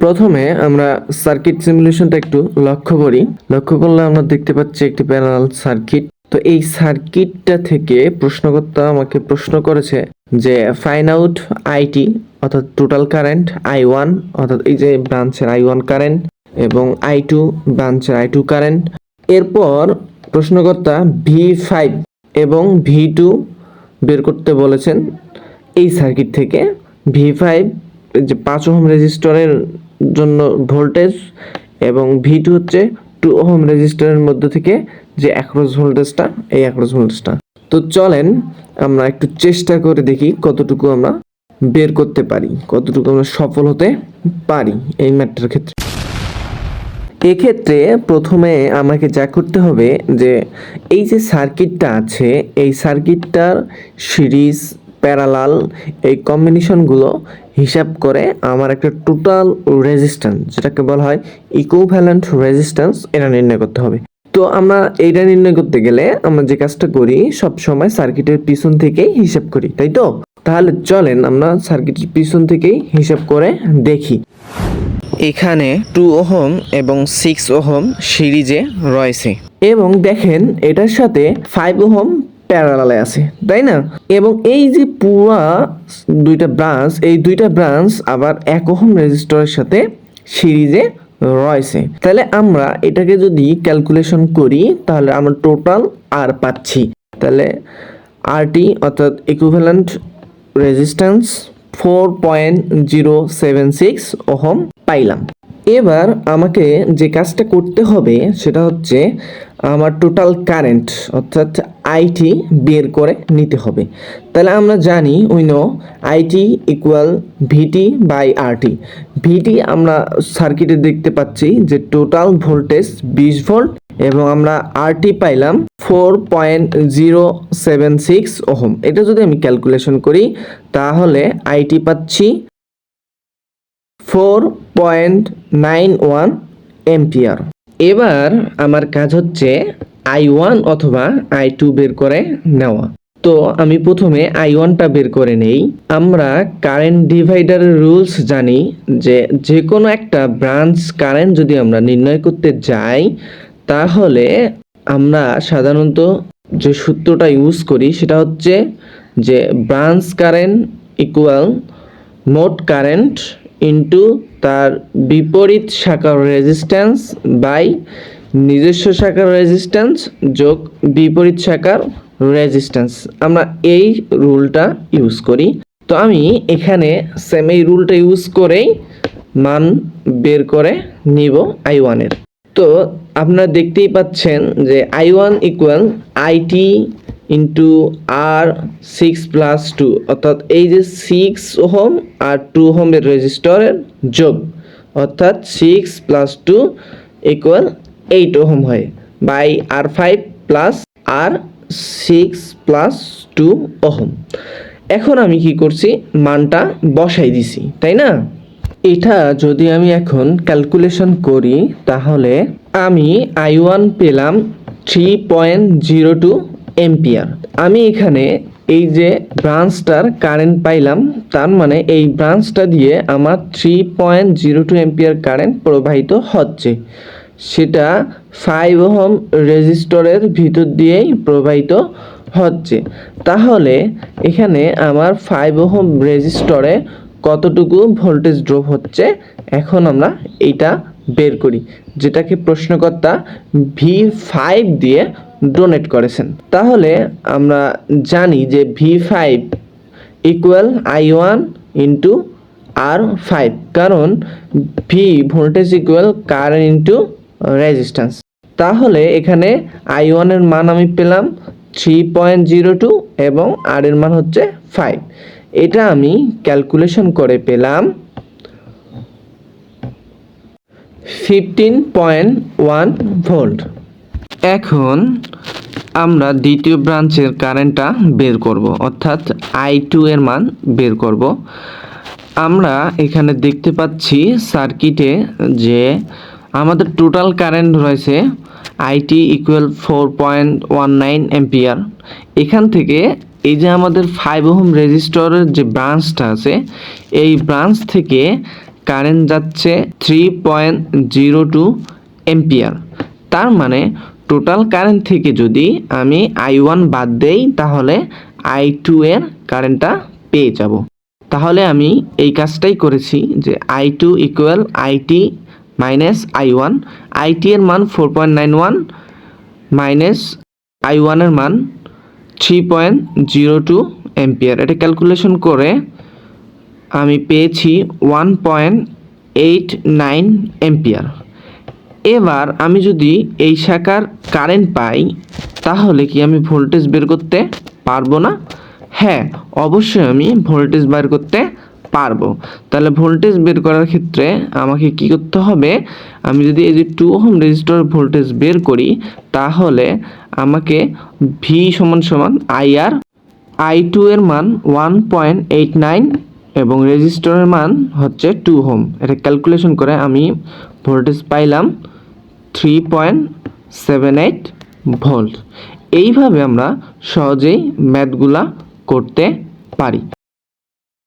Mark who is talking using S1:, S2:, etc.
S1: প্রথমে আমরা সার্কিট সিমুলেশনটা একটু লক্ষ্য করি। লক্ষ্য করলে আমরা দেখতে পাচ্ছি একটি প্যারালাল সার্কিট তো এই সার্কিটটা থেকে প্রশ্নকর্তা আমাকে প্রশ্ন করেছে যে ফাইন আউট আইটি অর্থাৎ টোটাল কারেন্ট আই ওয়ান অর্থাৎ এই যে ব্রাঞ্চের আই ওয়ান কারেন্ট এবং আই টু ব্রাঞ্চের আই টু কারেন্ট এরপর প্রশ্নকর্তা ভি ফাইভ এবং ভি টু বের করতে বলেছেন এই সার্কিট থেকে। ভি ফাইভ যে পাঁচ ওহম রেজিস্টরের জন্য ভোল্টেজ এবং ভি টু হচ্ছে টু ওহম রেজিস্টারের মধ্যে থেকে যে অ্যাক্রস ভোল্টেজটা এই অ্যাক্রস ভোল্টেজটা তো চলেন আমরা একটু চেষ্টা করে দেখি কতটুকু আমরা বের করতে পারি, কতটুকু আমরা সফল হতে পারি এই ম্যাটটার ক্ষেত্রে। এক্ষেত্রে প্রথমে আমাকে যা করতে হবে যে, এই যে সার্কিটটা আছে, এই সার্কিটটার সিরিজ প্যারালাল, এই কম্বিনেশনগুলো হিসাব করে আমার একটা টোটাল রেজিস্ট্যান্স, যেটাকে বলা হয় ইকোভ্যালেন্ট রেজিস্ট্যান্স এটা নির্ণয় করতে হবে। তো আমরা এইটা নির্ণয় করতে গেলে আমরা যে কাজটা করি সব সময় সার্কিটের পিছন থেকেই হিসাব করি, তাই তো? তাহলে চলেন আমরা সার্কিটের পিছন থেকেই হিসাব করে দেখি। এখানে টু ওহম এবং সিক্স ওহম সিরিজে রয়েছে। এবং দেখেন, এটার সাথে ফাইভ ওহম প্যারালালে আছে, তাই না? এবং এই যে পুরা দুইটা ব্রাঞ্চ, এই দুইটা ব্রাঞ্চ আবার এক ওহম রেজিস্টরের সাথে সিরিজে রয়েছে। তাহলে আমরা এটাকে যদি ক্যালকুলেশন করি, তাহলে আমরা টোটাল আর পাচ্ছি। তাহলে আরটি অর্থাৎ equivalent resistance four point zero seven six ohm পাইলাম। এবার আমাকে যে কাজটা করতে হবে, সেটা হচ্ছে আমার টোটাল কারেন্ট অর্থাৎ আইটি বের করে নিতে হবে। তাহলে আমরা জানি we know IT equal VT by RT VT আমরা সার্কিটে দেখতে পাচ্ছি যে টোটাল ভোল্টেজ বিশ ভোল্ট এবং আমরা আরটি পাইলাম four point zero seven six ohm এটা যদি আমি ক্যালকুলেশন করি, তাহলে আইটি পাচ্ছি four point nine one ampere এবার আমার কাজ হচ্ছে আই ওয়ান অথবা আই টু বের করে নেওয়া। তো আমি প্রথমে আই ওয়ানটা বের করে নেই। আমরা কারেন্ট ডিভাইডারের রুলস জানি যে যে কোনো একটা ব্রাঞ্চ কারেন্ট যদি আমরা নির্ণয় করতে যাই, তাহলে আমরা সাধারণত যে সূত্রটা ইউজ করি সেটা হচ্ছে যে ব্রাঞ্চ কারেন্ট ইকুয়াল মোট কারেন্ট ইনটু তার বিপরীত শাখার রেজিস্ট্যান্স বাই নিজস্ব শাখার রেজিস্ট্যান্স যোগ বিপরীত শাখার রেজিস্ট্যান্স আমরা এই রুলটা ইউজ করি। তো আমি এখানে সেম এই রুলটা ইউজ করেই মান বের করে নিব আই ওয়ানের তো আপনারা দেখতেই পাচ্ছেন যে I one equal IT into R six plus two অর্থাৎ এই যে সিক্স ওহম আর টু হোমের রেজিস্টরের যোগ, অর্থাৎ six plus two equal eight ohm হয় by R five plus R six plus two ohm. এখন আমি কি করছি? মানটা বসাই দিছি, তাই না? এটা যদি আমি এখন ক্যালকুলেশন করি, তাহলে আমি আই ওয়ান পেলাম three point zero two ampere. আমি এখানে এই যে ব্রাঞ্চটার কারেন্ট পাইলাম, তার মানে এই ব্রাঞ্চটা দিয়ে আমার three point zero two ampere current প্রবাহিত হচ্ছে। সেটা ফাইভ ওহম রেজিস্টরের ভিতর দিয়েই প্রবাহিত হচ্ছে। তাহলে এখানে আমার ফাইভ ওহম রেজিস্টরে কতটুকু ভোল্টেজ ড্রপ হচ্ছে? এখন আমরা এইটা বের করি। যেটাকে প্রশ্নকর্তা ভি ফাইভ দিয়ে ডোনেট করেছেন। তাহলে আমরা জানি যে V five equal I one into R five কারণ V voltage equal current into resistance তাহলে এখানে আই ওয়ানের মান আমি পেলাম থ্রি পয়েন্ট জিরো টু এবং আর এর মান হচ্ছে ফাইভ এটা আমি ক্যালকুলেশন করে পেলাম ফিফটিন পয়েন্ট ওয়ান ভোল্ট এখন আমরা দ্বিতীয় ব্রাঞ্চের কারেন্টটা বের করব, অর্থাৎ আই টু এর মান বের করব। আমরা এখানে দেখতে পাচ্ছি সার্কিটে যে আমাদের টোটাল কারেন্ট রয়েছে IT equal four point one nine ampere এখান থেকে এই যে আমাদের ফাইভ হোম রেজিস্টরের যে ব্রাঞ্চটা আছে, এই ব্রাঞ্চ থেকে কারেন্ট যাচ্ছে three point zero two ampere তার মানে টোটাল কারেন্ট থেকে যদি আমি আই ওয়ান বাদ দেই, তাহলে আই টু এর কারেন্টটা পেয়ে যাব। তাহলে আমি এই কাজটাই করেছি যে I two equal IT minus I one IT এর মান four point nine one minus I ওয়ানের মান three point zero two ampere এটা ক্যালকুলেশন করে আমি পেয়েছি one point eight nine ampere এবার আমি যদি এই শাখার কারেন্ট পাই, তাহলে কি আমি ভোল্টেজ বের করতে পারব না? হ্যাঁ অবশ্যই আমি ভোল্টেজ বের করতে পারব। তাহলে ভোল্টেজ বের করার ক্ষেত্রে আমাকে কি করতে হবে? আমি যদি এই যে টু হোম রেজিস্টর ভোল্টেজ বের করি, তাহলে আমাকে ভি সমান সমান আই আর আই টু এর মান ওয়ান পয়েন্ট এইট নাইন এবং রেজিস্টরের মান হচ্ছে টু হোম এটা ক্যালকুলেশন করে আমি ভোল্টেজ পাইলাম। Three point seven eight volt এইভাবে আমরা সহজেই ম্যাথগুলা করতে পারি।